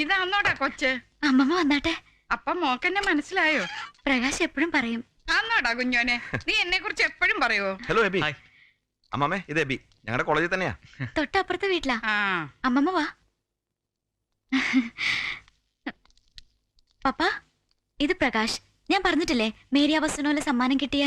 ഇതാന്നോടാ കൊച്ച്. അമ്മമ്മ വന്നാട്ടെ. അപ്പ മോക്കെന്നെ മനസ്സിലായോ? പ്രകാശ് എപ്പോഴും പറയും. ആന്നോടാ കുഞ്ഞോനെ നീ എന്നെ കുറിച്ച് എപ്പോഴും പറയുവോ ഹലോ എബി അമ്മമ്മേ അമ്മാമേ ഇത് എബി ഞങ്ങളുടെ കോളേജിൽ തന്നെയാ. തൊട്ടപ്പുറത്തെ വീട്ടിലാ. ആ. അമ്മമ്മ വാ. പപ്പ ഇത് പ്രകാശ്. ഞാൻ പറഞ്ഞിട്ടില്ലേ മേരി അവസനോലെ സമ്മാനം കിട്ടിയ?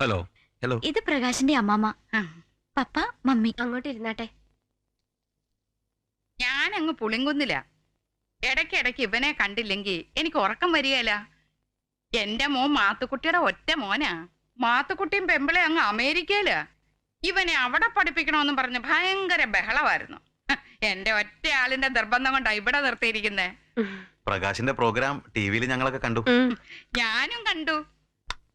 ഹലോ ഹലോ ഇത് പ്രകാശിന്റെ അമ്മാമ്മ. Papa mummy. അങ്ങോട്ട് ഇരുന്നാട്ടെ. ഞാൻ അങ്ങ് പുളിങ്കുന്നില്ല ഇടയ്ക്കിടയ്ക്ക് ഇവനെ കണ്ടില്ലെങ്കിൽ എനിക്ക് ഉറക്കം വരികയില്ല. എന്റെ മോൻ മാത്തുക്കുട്ടിയുടെ ഒറ്റ മോനാ. മാത്തുക്കുട്ടിയും പെമ്പിളെ അങ്ങ് അമേരിക്കയിൽ. ഇവനെ അവിടെ പഠിപ്പിക്കണമെന്നും പറഞ്ഞ് ഭയങ്കര ബഹളമായിരുന്നു. എന്റെ ഒറ്റ ആളിന്റെ നിർബന്ധം കൊണ്ടാ ഇവിടെ നിർത്തിയിരിക്കുന്നേ. പ്രകാശിന്റെ പ്രോഗ്രാം ടിവിയിൽ ഞങ്ങളൊക്കെ കണ്ടു. ഞാനും കണ്ടു.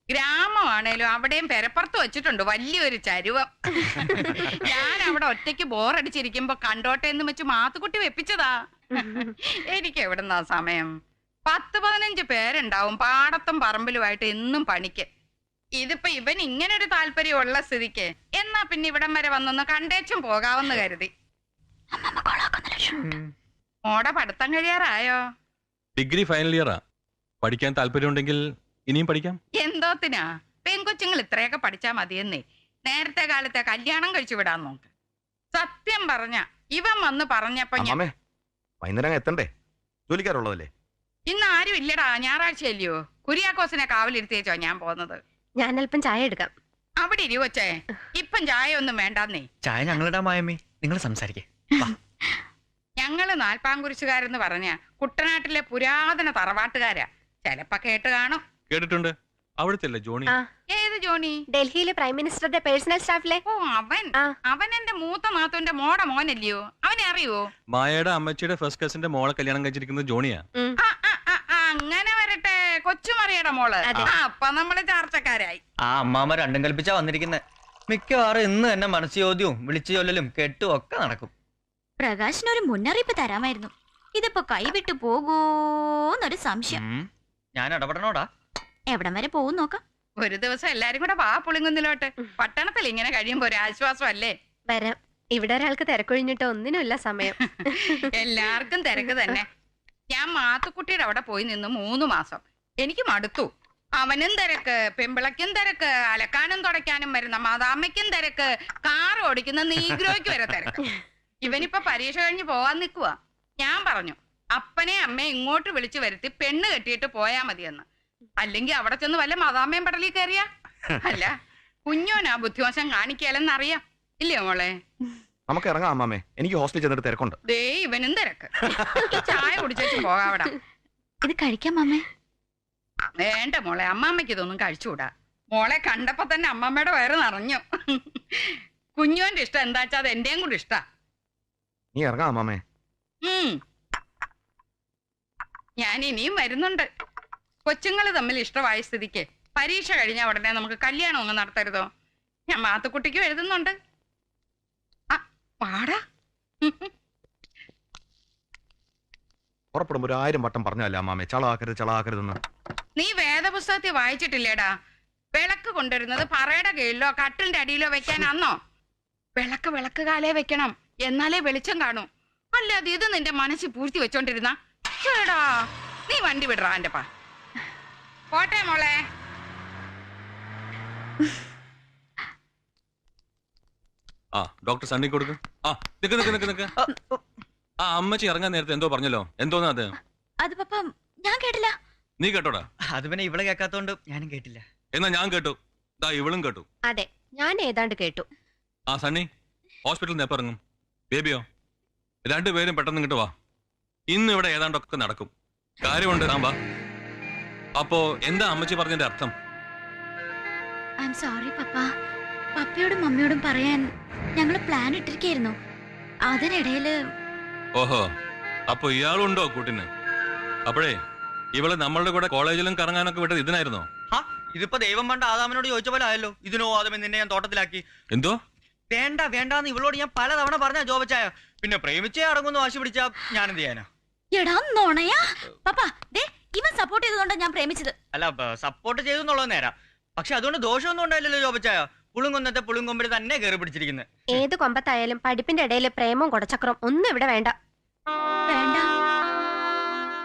ഗ്രാമമാണേലും അവിടെയും പെരപ്പുറത്ത് വെച്ചിട്ടുണ്ട് വലിയൊരു ചരുവം. ഞാൻ അവിടെ ഒറ്റയ്ക്ക് ബോറടിച്ചിരിക്കുമ്പോ കണ്ടോട്ടെ എന്ന് വെച്ച് മാത്തുക്കുട്ടി വെപ്പിച്ചതാ. എനിക്ക് എവിടുന്നാ സമയം? പത്ത് പതിനഞ്ച് പേരുണ്ടാവും പാടത്തും പറമ്പിലുമായിട്ട് എന്നും പണിക്ക്. ഇതിപ്പോ ഇവൻ ഇങ്ങനെ ഒരു താല്പര്യമുള്ള സ്ഥിതിക്ക്. എന്നാ പിന്നെ ഇവിടം വരെ വന്നൊന്ന് കണ്ടേച്ചും പോകാവെന്ന് കരുതി. അമ്മമ്മ കൊളാക്കുന്ന ലക്ഷണം മോടെ പഠിത്തം കഴിയാറായോ? ഡിഗ്രി ഫൈനൽ ഇയറാ പഠിക്കാൻ താല്പര്യമുണ്ടെങ്കിൽ ഇനിയും പഠിക്കാം. എന്തോത്തിനാ? പെൺകൊച്ചുങ്ങൾ ഇത്രയൊക്കെ പഠിച്ചാ മതിയെന്നേ. നേരത്തെ കാലത്തെ കല്യാണം കഴിച്ചു വിടാൻ നോക്ക്. സത്യം പറഞ്ഞ ഇവൻ വന്ന് പറഞ്ഞപ്പോ ഞാൻ വൈകുന്നേരം അങ്ങ് എത്തണ്ടേ? ജോലിക്കാരുള്ളതല്ലേ? ഇന്ന് ആരും ഇല്ലടാ. ഞായറാഴ്ചയല്ലയോ? കുര്യാക്കോസിനെ കാവലിരുത്തിയേച്ചോ ഞാൻ പോകുന്നത്. ഞാൻ അല്പം ചായ എടുക്കാം. അവിടെ ഇരുവച്ചേ ഇപ്പം ചായ ഒന്നും വേണ്ടാന്നേ. ചായ ഞങ്ങളുടെ മായമ്മേ. നിങ്ങൾ സംസാരിക്കേ. ഞങ്ങൾ നാൽപ്പാങ്കുരിശുകാരെന്ന് പറഞ്ഞ കുട്ടനാട്ടിലെ പുരാതന തറവാട്ടുകാരാ. ചെലപ്പോ കേട്ട് കാണോ. കേട്ടിട്ടുണ്ട്. അവിടുത്തെ അല്ലേ ജോണി. ഏത് ജോണി? ഡൽഹിയിലെ പ്രൈം മിനിസ്റ്ററുടെ പേഴ്സണൽ സ്റ്റാഫിലെ. ഓ അവൻ. ആ. അവൻ എന്റെ മൂത്ത മാത്തോന്റെ മോടെ മോനല്ലയോ? അവനെ അറിയോ? മായയുടെ അമ്മച്ചിയുടെ ഫസ്റ്റ് കസിന്റെ മോളെ കല്യാണം കഴിച്ചിരിക്കുന്നത് ജോണിയാ. ഉം. ആ, ആ, ആ, ആ, അങ്ങനെ വരട്ടെ. കൊച്ചുമറിയുടെ മോൾ. അതെ. ആ, അപ്പൊ നമ്മൾ ചാർച്ചക്കാരായി. ആ അമ്മാമ്മ രണ്ടും കൽപ്പിച്ചാ വന്നിരിക്കുന്നെ. മിക്കവാറും ഇന്ന് തന്നെ മനസ്സ് ചോദ്യവും വിളിച്ചു ചൊല്ലലും കെട്ടും ഒക്കെ നടക്കും. പ്രകാശിനൊരു മുന്നറിയിപ്പ് തരാമായിരുന്നു. ഇതിപ്പോ കൈവിട്ടു പോകൂന്നൊരു സംശയം. ഉം. ഞാൻ ഇടപെടണോടാ? എവിടം വരെ പോകും നോക്കാം. ഒരു ദിവസം എല്ലാരും കൂടെ വാ പുളിങ്കുന്നിലോട്ട്. പട്ടണത്തിൽ ഇങ്ങനെ കഴിയുമ്പോ ഒരു ആശ്വാസം അല്ലേ വരാം. ഇവിടെ ഒരാൾക്ക് തിരക്കൊഴിഞ്ഞിട്ട് ഒന്നിനുമില്ല സമയം. എല്ലാവർക്കും തിരക്ക് തന്നെ. ഞാൻ മാത്തുക്കുട്ടിയുടെ അവിടെ പോയി നിന്ന് മൂന്ന് മാസം. എനിക്ക് മടുത്തു. അവനും തിരക്ക് പെമ്പിളയ്ക്കും തിരക്ക് അലക്കാനും തുടയ്ക്കാനും വരുന്ന മാതാമ്മയ്ക്കും തിരക്ക് കാർ ഓടിക്കുന്ന നീഗ്രോയ്ക്ക് വരെ തിരക്ക്. ഇവനിപ്പോ പരീക്ഷ കഴിഞ്ഞ് പോവാൻ നിൽക്കുക ഞാൻ പറഞ്ഞു അപ്പനെ അമ്മയെ ഇങ്ങോട്ട് വിളിച്ചു വരുത്തി പെണ്ണ് കെട്ടിയിട്ട് പോയാ മതിയെന്ന്. അല്ലെങ്കിൽ അവിടെ ചെന്ന് വല്ല മതാമ്മയും പടലിൽ കയറിയ അല്ല കുഞ്ഞോനാ ബുദ്ധിവശം കാണിക്കലെന്നറിയാം ഇല്ലയോ മോളെ? നമുക്ക് ഇറങ്ങാം അമ്മാമേ. എനിക്ക് ഹോസ്റ്റലിൽ ചെന്നിട്ട് തിരക്കുണ്ട്. ദേ ഇവനും തിരക്ക്. ചായ കുടിച്ചു പോകാവിടാ ഇത് കഴിക്കാം മാമേ. വേണ്ട മോളെ അമ്മാമ്മയ്ക്ക് ഇതൊന്നും കഴിച്ചുകൂടാ. മോളെ കണ്ടപ്പോ തന്നെ അമ്മമ്മയുടെ വയറ് നിറഞ്ഞു. കുഞ്ഞോന്റെ ഇഷ്ടം എന്താ വെച്ചാ അത് എന്റെയും കൂടി ഇഷ്ടാ. നീ ഇറങ്ങാം അമ്മാമേ. ഉം. ഞാൻ ഇനിയും വരുന്നുണ്ട്. കൊച്ചുങ്ങൾ തമ്മിൽ ഇഷ്ടമായ സ്ഥിതിക്ക് പരീക്ഷ കഴിഞ്ഞ ഉടനെ നമുക്ക് കല്യാണം ഒന്നും നടത്തരുതോ? ഞാൻ മാത്തുക്കുട്ടിക്കും എഴുതുന്നുണ്ട്. ആ പാടാ പുറപ്പെടുമ്പോ ഒരു ആയിരം വട്ടം പറഞ്ഞല്ലേ അമ്മാമേ? ചളാക്കരുത് ചളാക്കരുതെന്ന്. നീ വേദപുസ്തകത്തിൽ വായിച്ചിട്ടില്ലേടാ? വിളക്ക് കൊണ്ടുവരുന്നത് പറയുടെ കീഴിലോ കട്ടിലിന്റെ അടിയിലോ വെക്കാനാന്നോ? വിളക്ക് വിളക്ക് കാലേ വെക്കണം. എന്നാലേ വെളിച്ചം കാണൂ. അല്ലാതെ ഇത് നിന്റെ മനസ്സിൽ പൂഴ്ത്തി വെച്ചോണ്ടിരുന്ന നീ വണ്ടി വിടറാ എന്റെ പാ പോട്ടെ മോളെ. ആ ഡോക്ടർ സണ്ണി കൊടുക്ക്. ആ നിക്ക് നിക്ക് നിക്ക് നിക്ക്. ആ അമ്മച്ചി ഇറങ്ങാൻ നേരത്തെ എന്തോ പറഞ്ഞല്ലോ. എന്തോന്നാ അത്? അത് പപ്പ ഞാൻ കേട്ടില്ല. നീ കേട്ടോടാ? അത് പിന്നെ ഇവിടെ കേൾക്കാത്തോണ്ട് ഞാനും കേട്ടില്ല. എന്നാ ഞാൻ കേട്ടു. ദാ ഇവളും കേട്ടു. അതെ ഞാൻ ഏതാണ്ട് കേട്ടു. ആ സണ്ണി ഹോസ്പിറ്റലിൽ നിന്ന് ഇറങ്ങും? ബേബിയോ? രണ്ടുപേരും പെട്ടെന്ന് ഇങ്ങോട്ട് വാ. ഇന്ന് ഇവിടെ ഏതാണ്ടൊക്കെ നടക്കും. കാര്യമുണ്ട് ഞാൻ വാ. അപ്പോ എന്താ അമ്മച്ചി പറഞ്ഞതിന്റെ അർത്ഥം? I'm sorry papa. പപ്പയോടും മമ്മിയോടും പറയാൻ ഞങ്ങൾ പ്ലാൻ ഇട്ടിരിക്കായിരുന്നു. അതിനിടയിൽ ഓഹോ. അപ്പൊ ഇയാളുണ്ടോ കൂട്ടിന്? അപ്പോഴേ ഇവൾ നമ്മളുടെ കൂടെ കോളേജിലും കറങ്ങാനൊക്കെ വിട്ടത് ഇതിനായിരുന്നോ? ഹാ ഇതിപ്പോ ദൈവം പണ്ട് ആദാമിനോട് ചോദിച്ച പോലെ ആയല്ലോ. ഇതിനോ ആദമി നിന്നെ ഞാൻ തോട്ടത്തിലാക്കി. എന്തോ? വേണ്ട വേണ്ടാന്ന് ഇവളോട് ഞാൻ പലതവണ പറഞ്ഞ ജോബച്ചായ. പിന്നെ പ്രേമിച്ചേ അടങ്ങുന്നു വാശി പിടിച്ചാ ഞാൻ എന്ത് ചെയ്യാനാ? എടാ നോണയാ. പപ്പ ദേ ഇവൻ സപ്പോർട്ട് ചെയ്തുകൊണ്ടാണ് ഞാൻ പ്രേമിച്ചത്. അല്ല സപ്പോർട്ട് ചെയ്തു എന്നുള്ളത് നേരാ. പക്ഷെ അതുകൊണ്ട് ദോഷമൊന്നും ഉണ്ടായില്ലല്ലോ ജോബച്ചായ പുളുങ്കൊന്നത്തെ പുളുങ്കൊമ്പിൽ തന്നെ കയറി പിടിച്ചിരിക്കുന്നത് ഏത് കൊമ്പത്തായാലും പഠിപ്പിന്റെ ഇടയിൽ പ്രേമവും കൊടച്ചക്രം ഒന്നും ഇവിടെ വേണ്ട. വേണ്ട.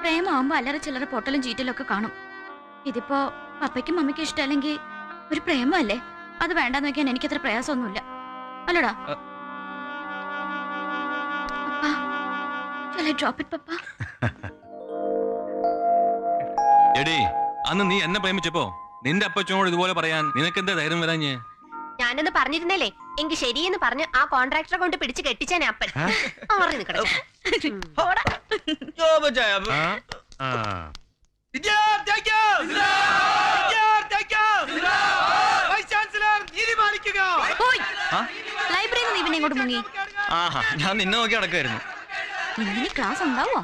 പ്രേമാവുമ്പോ അല്ലറ ചില്ലറ പൊട്ടലും ചീറ്റലും ഒക്കെ കാണും. ഇതിപ്പോ പപ്പയ്ക്കും മമ്മിക്കും ഇഷ്ടമല്ലെങ്കിൽ ഒരു പ്രേമല്ലേ അത് വേണ്ടെന്ന് വെക്കാൻ എനിക്കത്ര പ്രയാസമൊന്നുമില്ല. അല്ലടാ. Drop it papa? എടി അന്ന് നീ എന്നെ പ്രേമിച്ചപ്പോ നിന്റെ അപ്പച്ചനോട് ഇതുപോലെ പറയാൻ നിനക്കെന്താ ധൈര്യം വരാഞ്ഞ്? ഞാനൊന്ന് പറഞ്ഞിരുന്നല്ലേ? എങ്കിൽ ശരിയെന്ന് പറഞ്ഞ് ആ കോൺട്രാക്ടറെ കൊണ്ട് പിടിച്ച് കെട്ടിച്ചാനെ അപ്പൻ. മാറി ലൈബ്രറിയിൽ നിന്ന് ഇവനെ ഇങ്ങോട്ട് മുങ്ങി. ആഹാ ഞാൻ നിന്നെ നോക്കി ഇങ്ങനെ ക്ലാസ് ഉണ്ടാവോ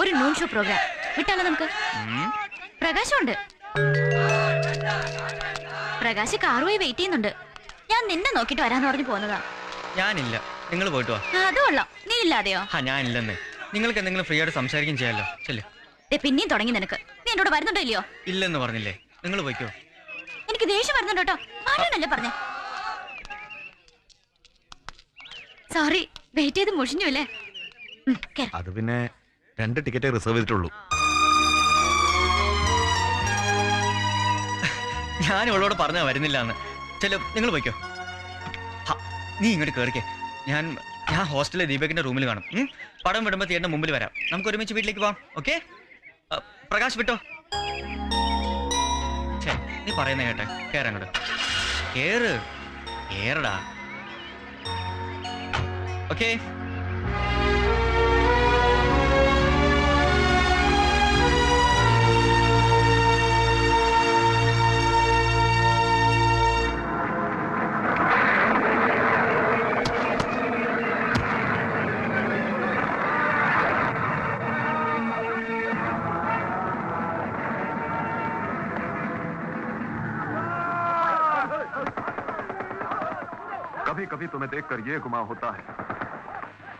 ഒരു നൂൺ ഷോ പ്രോഗ്രാം വിട്ടാലോ നമുക്ക്? പ്രകാശമുണ്ട് പ്രകാശ് കാറുമായി വെയിറ്റ് ചെയ്യുന്നുണ്ട്. ഞാൻ നിന്നെ നോക്കിട്ട് വരാന്ന് പറഞ്ഞു പോന്നതാ. ഞാനില്ല. നിങ്ങൾ പോയിട്ട് വാ. അത് കൊള്ളാം. നീ ഇല്ലാതെയോ? ആ ഞാനില്ലെന്നേ. നിങ്ങൾക്ക് എന്തെങ്കിലും ഫ്രീ ആയിട്ട് സംസാരിക്കും ചെയ്യാലോ. ചെല്ലേ. ദേ പിന്നെയും തുടങ്ങി നിനക്ക്. നീ എന്നോട് വരുന്നുണ്ടോ ഇല്ലയോ? ഇല്ലെന്ന് പറഞ്ഞില്ലേ. നിങ്ങൾ പോയിക്കോ. എനിക്ക് ദേഷ്യം വരുന്നുണ്ട് കേട്ടോ. മാറ്റാനല്ലേ പറഞ്ഞേ? സോറി വെയിറ്റ് ചെയ്ത് മുഷിഞ്ഞു അല്ലേ? അത് പിന്നെ രണ്ട് ടിക്കറ്റേ റിസർവ് ചെയ്തിട്ടുള്ളൂ. ഞാൻ ഇവളോട് പറഞ്ഞാ വരുന്നില്ല എന്ന് ചെല്ലോ നിങ്ങൾ പോയിക്കോ. നീ ഇങ്ങോട്ട് കേറിക്കേ. ഞാൻ ഞാൻ ഹോസ്റ്റലിലെ ദീപകിന്റെ റൂമിൽ കാണും? പടം വിടുമ്പോ തിയേറ്ററിന്റെ മുമ്പിൽ വരാം. നമുക്ക് ഒരുമിച്ച് വീട്ടിലേക്ക് പോവാം ഓക്കെ? പ്രകാശ് വിട്ടോ? നീ പറയുന്ന കേട്ടെ. കേറ് അങ്ങോട്ട്. കേറ്. കേറടാ. ഓക്കെ? कभी कभी तुम्हें देखकर ये गुमा होता है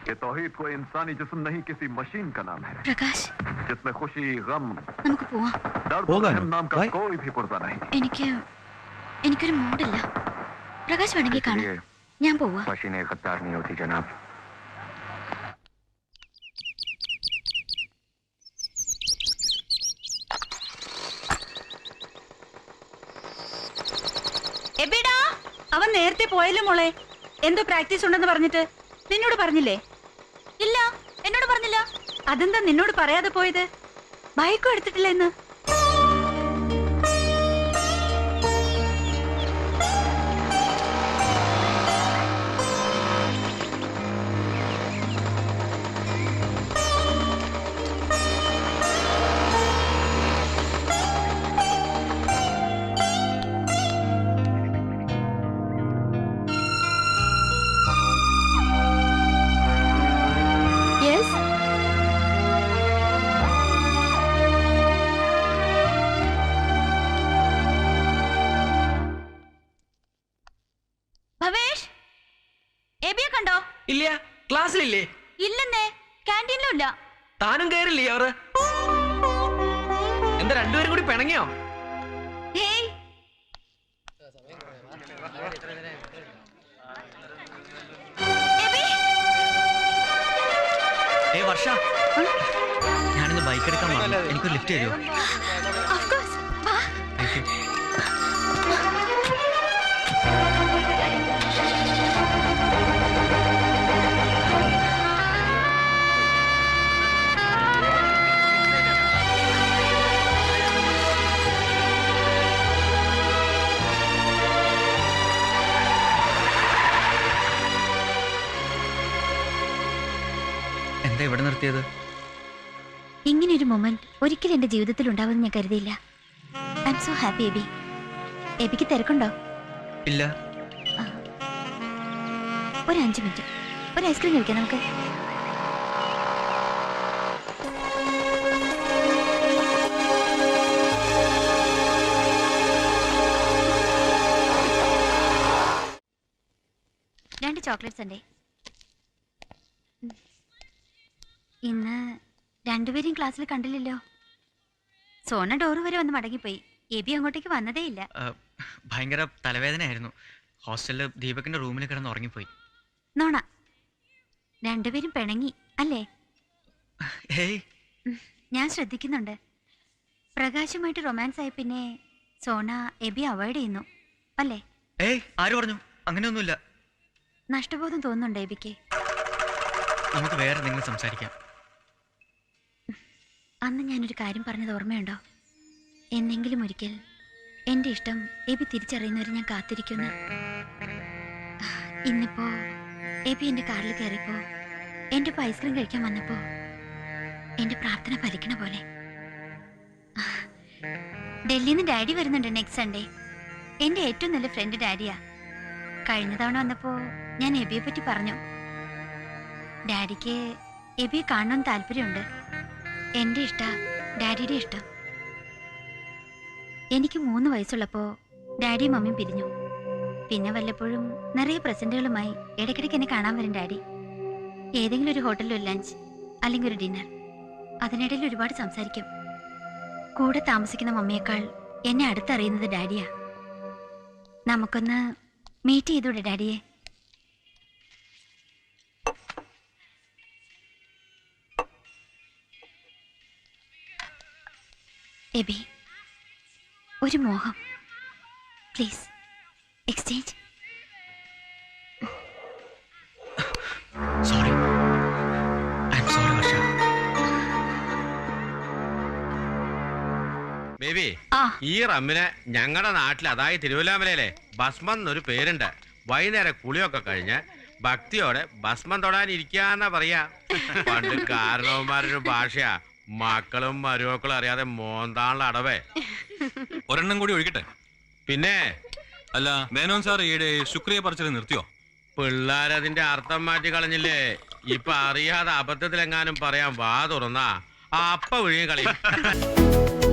कि तौहीद कोई इंसानी जिस्म नहीं किसी मशीन का नाम है പ്രകാശ് जिसमें खुशी गम നമുക്ക് പോവാം दर्द होगा और ना? रहम नाम का भाई? कोई भी पुर्जा नहीं എനിക്ക് എനിക്കൊരു മൂഡില്ല പ്രകാശ് വേണമെങ്കിൽ കാണാം इसलिए ഞാൻ പോവാ मशीनें गद्दार नहीं होती जनाब എബിടാ അവൻ നേരത്തെ പോയല്ലോ മോളെ എന്തോ പ്രാക്ടീസ് ഉണ്ടെന്ന് പറഞ്ഞിട്ട് നിന്നോട് പറഞ്ഞില്ലേ? ഇല്ല എന്നോട് പറഞ്ഞില്ല. അതെന്താ നിന്നോട് പറയാതെ പോയത്? ബൈക്കും എടുത്തിട്ടില്ല എന്ന് ക്ലാസ്സിലില്ലേ ഇല്ലെന്നേ ക്യാന്റീനിലും ഇല്ല താനും കയറില്ലേ അവർ എന്താ രണ്ടുപേരും കൂടി പിണങ്ങിയോ? ഏ വർഷ. ഞാനിന്ന് ബൈക്ക് എടുക്കാൻ എനിക്ക് എനിക്കൊരു ലിഫ്റ്റ് തരുമോ? നിർത്തിയത്? ഇങ്ങനൊരു മൊമെന്റ് ഒരിക്കലും എന്റെ ജീവിതത്തിൽ ഉണ്ടാവുമെന്ന് ഞാൻ കരുതിയില്ല. I'm so happy Aby എബിക്ക് തിരക്കുണ്ടോ? ഇല്ല. ഒരു അഞ്ച് മിനിറ്റ്. ഒരു ഐസ്ക്രീം കഴിക്കാം നമുക്ക്. രണ്ട് ചോക്ലേറ്റ്സ് ഉണ്ടേ ഉം. ഇന്ന് രണ്ടുപേരെയും ക്ലാസ്സിൽ കണ്ടില്ലല്ലോ. സോന ഡോറ് വരെ വന്ന് മടങ്ങിപ്പോയി. എബി അങ്ങോട്ടേക്ക് വന്നതേ ഇല്ല. ആ, ഭയങ്കര തലവേദനയായിരുന്നു. ഹോസ്റ്റലിൽ ദീപകിന്റെ റൂമിൽ കിടന്ന് ഉറങ്ങിപ്പോയി. നോണ രണ്ടുപേരും പിണങ്ങി അല്ലേ? ഞാൻ ശ്രദ്ധിക്കുന്നുണ്ട്. പ്രകാശുമായിട്ട് റൊമാൻസ് ആയി പിന്നെ സോണ എബി അവോയ്ഡ് ചെയ്യുന്നു. അല്ലേ? ഏയ് ആര് പറഞ്ഞു? അങ്ങനെയൊന്നുമില്ല. നഷ്ടബോധം തോന്നുന്നുണ്ട് എബിക്ക്? നമുക്ക് വേറെ എന്തെങ്കിലും സംസാരിക്കാം. അന്ന് ഞാനൊരു കാര്യം പറഞ്ഞത് ഓർമ്മയുണ്ടോ? എന്നെങ്കിലും ഒരിക്കൽ എന്റെ ഇഷ്ടം എബി തിരിച്ചറിയുന്നവരെ ഞാൻ കാത്തിരിക്കുന്നു ഇന്നിപ്പോ എബി എന്റെ കാറിൽ കയറിയപ്പോ എന്റെ ഒപ്പം ഐസ്ക്രീം കഴിക്കാൻ വന്നപ്പോ എന്റെ പ്രാർത്ഥന ഫലിക്കണ പോലെ. ഡൽഹിയിൽ നിന്ന് ഡാഡി വരുന്നുണ്ട് നെക്സ്റ്റ് സൺഡേ എന്റെ ഏറ്റവും നല്ല ഫ്രണ്ട് ഡാഡിയാ. കഴിഞ്ഞ തവണ വന്നപ്പോ ഞാൻ എബിയെ പറ്റി പറഞ്ഞു. ഡാഡിക്ക് എബിയെ കാണണമെന്ന് താല്പര്യമുണ്ട്. എന്റെ ഇഷ്ട ഡാഡിയുടെ ഇഷ്ടം. എനിക്ക് മൂന്ന് വയസ്സുള്ളപ്പോ ഡാഡിയും മമ്മിയും പിരിഞ്ഞു. പിന്നെ വല്ലപ്പോഴും നിറയെ പ്രസന്റുകളുമായി ഇടയ്ക്കിടയ്ക്ക് എന്നെ കാണാൻ വരും ഡാഡി. ഏതെങ്കിലും ഒരു ഹോട്ടലിൽ ഒരു ലഞ്ച് അല്ലെങ്കിൽ ഒരു ഡിന്നർ. അതിനിടയിൽ ഒരുപാട് സംസാരിക്കും. കൂടെ താമസിക്കുന്ന മമ്മിയേക്കാൾ എന്നെ അടുത്തറിയുന്നത് ഡാഡിയാ. നമുക്കൊന്ന് മീറ്റ് ചെയ്തൂടെ ഡാഡിയെ? എബി ഒരു മോഹം. Please exchange sorry I sorry Varsha baby ആ. ഈ റമ്മിന് ഞങ്ങളുടെ നാട്ടിൽ അതായത് തിരുവല്ലാമലയിലെ ഭസ്മം എന്നൊരു പേരുണ്ട്. വൈകുന്നേരം കുളിയൊക്കെ കഴിഞ്ഞ് ഭക്തിയോടെ ഭസ്മം തൊടാൻ ഇരിക്കാന്നാ പറയാ. പണ്ട് കാരണവന്മാരുടെ ഭാഷയാ. മക്കളും മരുമക്കളും അറിയാതെ മോന്താണല്ലോ അടവേ. ഒരെണ്ണം കൂടി ഒഴിക്കട്ടെ? പിന്നെ? അല്ല മേനോൻ സാർ ഈയിടെ ശുക്രിയ പറിച്ചത് നിർത്തിയോ? പിള്ളേരതിന്റെ അർത്ഥം മാറ്റി കളഞ്ഞില്ലേ? ഇപ്പൊ അറിയാതെ അബദ്ധത്തിലെങ്ങാനും പറയാൻ വാ തുറന്നാ. അപ്പ വിഴിയും കളി